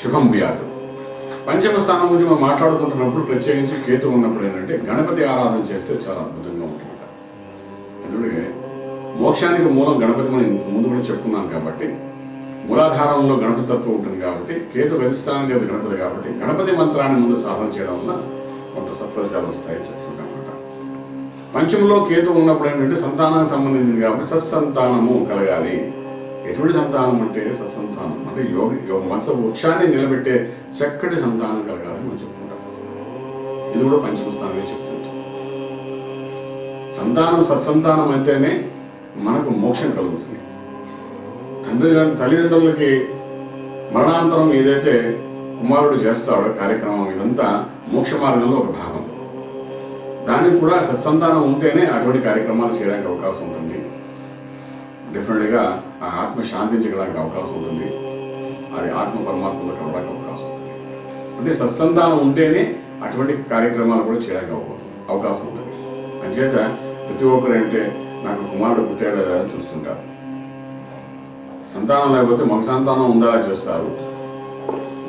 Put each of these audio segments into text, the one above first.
శుభం వ్యాధు పంచమ స్థానం గురించి మనం మాట్లాడుకుంటున్నప్పుడు ప్రత్యేకించి కేతు ఉన్నప్పుడు ఏంటంటే గణపతి ఆరాధన చేస్తే చాలా అద్భుతంగా ఉంటుందట. ఎందుకంటే మోక్షానికి మూలం గణపతి మనం ముందు కూడా చెప్పుకున్నాం కాబట్టి మూలాధారంలో గణపతి తత్వం ఉంటుంది కాబట్టి కేతు అధిష్టానం దేవత గణపతి కాబట్టి గణపతి మంత్రాన్ని ముందు సాధన చేయడం వల్ల కొంత సత్ఫలితాలు వస్తాయని చెప్తుంటాం అన్నమాట పంచములో కేతు ఉన్నప్పుడు ఏంటంటే సంతానానికి సంబంధించింది కాబట్టి సత్సంతానము కలగాలి. ఎటువంటి సంతానం అంటే సత్సంతానం. అంటే యోగ యోగ మనసు వృక్షాన్ని నిలబెట్టే చక్కటి సంతానం కలగాలని మనం చెప్పుకుంటాం. ఇది కూడా పంచమ స్థానమే చెప్తుంది. సంతానం సత్సంతానం అయితేనే మనకు మోక్షం కలుగుతుంది. తండ్రి తల్లిదండ్రులకి మరణాంతరం ఏదైతే కుమారుడు చేస్తాడో కార్యక్రమం ఇదంతా మోక్ష మార్గంలో ఒక భాగం. దానికి కూడా సత్సంతానం ఉంటేనే అటువంటి కార్యక్రమాలు చేయడానికి అవకాశం ఉంటుంది. డెఫినెట్గా ఆ ఆత్మ శాంతించగలడానికి అవకాశం ఉంటుంది. అది ఆత్మ పరమాత్మలో కలవడానికి అవకాశం ఉంటుంది. అంటే సత్సంతానం ఉంటేనే అటువంటి కార్యక్రమాలు కూడా చేయడానికి అవకాశం ఉంటుంది. అంచేత ప్రతి ఒక్కరు అంటే నాకు కుమారుడు పుట్టాడు లేదా అని చూస్తుంటారు. సంతానం లేకపోతే మగ సంతానం ఉందా చూస్తారు.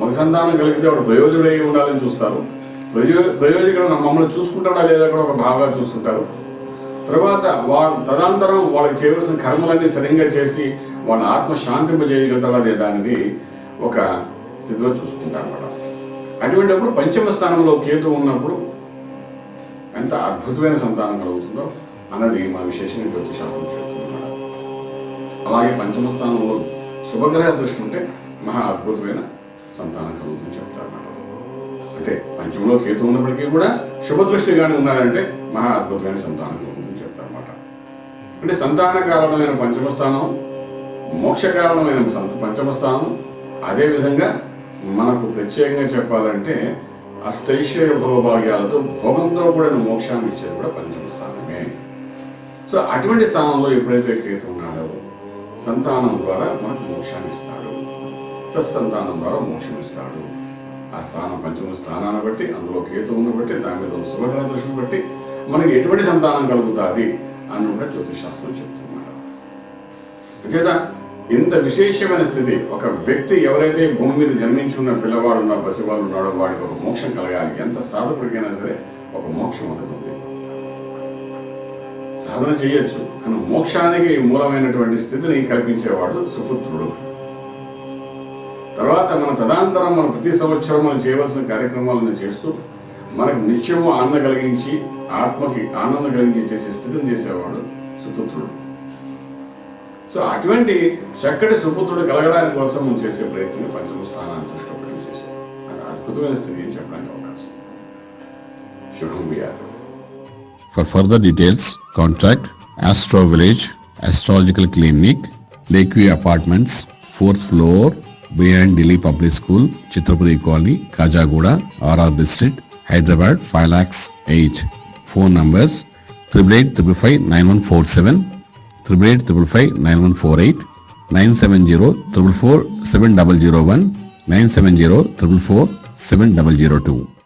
మగ సంతానం కలిగితే వాడు ప్రయోజకుడై ఉండాలని చూస్తారు. ప్రయో ప్రయోజకుడు మమ్మల్ని చూసుకుంటాడా లేదా కూడా ఒక భావగా చూస్తుంటారు. తర్వాత వాళ్ళు తదనంతరం వాళ్ళకి చేయవలసిన కర్మలన్నీ సరిగ్గా చేసి వాళ్ళ ఆత్మ శాంతింపజేయగలుగుతాడా లేదా అనేది ఒక స్థితిలో చూసుకుంటారు మేడం అటువంటిప్పుడు పంచమ స్థానంలో కేతు ఉన్నప్పుడు ఎంత అద్భుతమైన సంతానం కలుగుతుందో అన్నది మా విశేషంగా జ్యోతిశాస్త్రం చెప్తుంది అన్నమాట అలాగే పంచమ స్థానంలో శుభగ్రహ దృష్టి ఉంటే మహా అద్భుతమైన సంతానం కలుగుతుందని చెప్తారన్నమాట. అంటే పంచమంలో కేతు ఉన్నప్పటికీ కూడా శుభ దృష్టి కానీ ఉన్నారంటే మహా అద్భుతమైన సంతానం అంటే సంతాన కారణమైన పంచమ స్థానం మోక్ష కారణమైన సంత పంచమ స్థానం అదేవిధంగా మనకు ప్రత్యేకంగా చెప్పాలంటే అష్టైశ్వర్య భోగభాగ్యాలతో భోగంతో కూడిన మోక్షాన్ని ఇచ్చేది కూడా పంచమ స్థానమే సో అటువంటి స్థానంలో ఎప్పుడైతే కేతు ఉన్నాడో సంతానం ద్వారా మనకు మోక్షాన్ని ఇస్తాడు. సత్సంతానం ద్వారా మోక్షం ఇస్తాడు. ఆ స్థానం పంచమ స్థానాన్ని బట్టి అందులో కేతు ఉన్న బట్టి దాని మీద ఉన్న శుభగ్రహ దృష్టిని బట్టి మనకి ఎటువంటి సంతానం కలుగుతుంది? అని కూడా జ్యోతిషాస్త్రం చెప్తున్నారు. అంతేత ఇంత విశేషమైన స్థితి ఒక వ్యక్తి ఎవరైతే భూమి మీద జన్మించున్న పిల్లవాడు ఉన్న పసివాడు ఉన్నాడో వాడికి ఒక మోక్షం కలగాలి. ఎంత సాధకుడికైనా సరే ఒక మోక్షం అనేది ఉంది. సాధన చేయొచ్చు కానీ మోక్షానికి మూలమైనటువంటి స్థితిని కల్పించేవాడు సుపుత్రుడు. తర్వాత మన తదాంతరం మనం ప్రతి సంవత్సరం మనం చేయవలసిన కార్యక్రమాలను చేస్తూ మనకు నిత్యము ఆనంద కలిగించి ఆత్మకి ఆనందం కలిగించి చేసే స్థితిని చేసేవాడు సుపుత్రుడు సో అటువంటి చక్కటి సుపుత్రుడు కలగడానికి కోసం మనం చేసే ప్రయత్నం పంచమ స్థానాన్ని దృష్టిలో పెట్టి చేసాం అది అద్భుతమైన స్థితి అని చెప్పడానికి అవకాశం శుభం వ్యాధం For further details, contact Astro Village Astrological Clinic, Lakeview Apartments, 4th floor, behind Delhi Public School, Chitrapuri Colony, Kajagoda, RR District, Hyderabad 5 lakhs 8. Phone numbers 8855 8855 9148, 970 444 7001, 970 444 7002.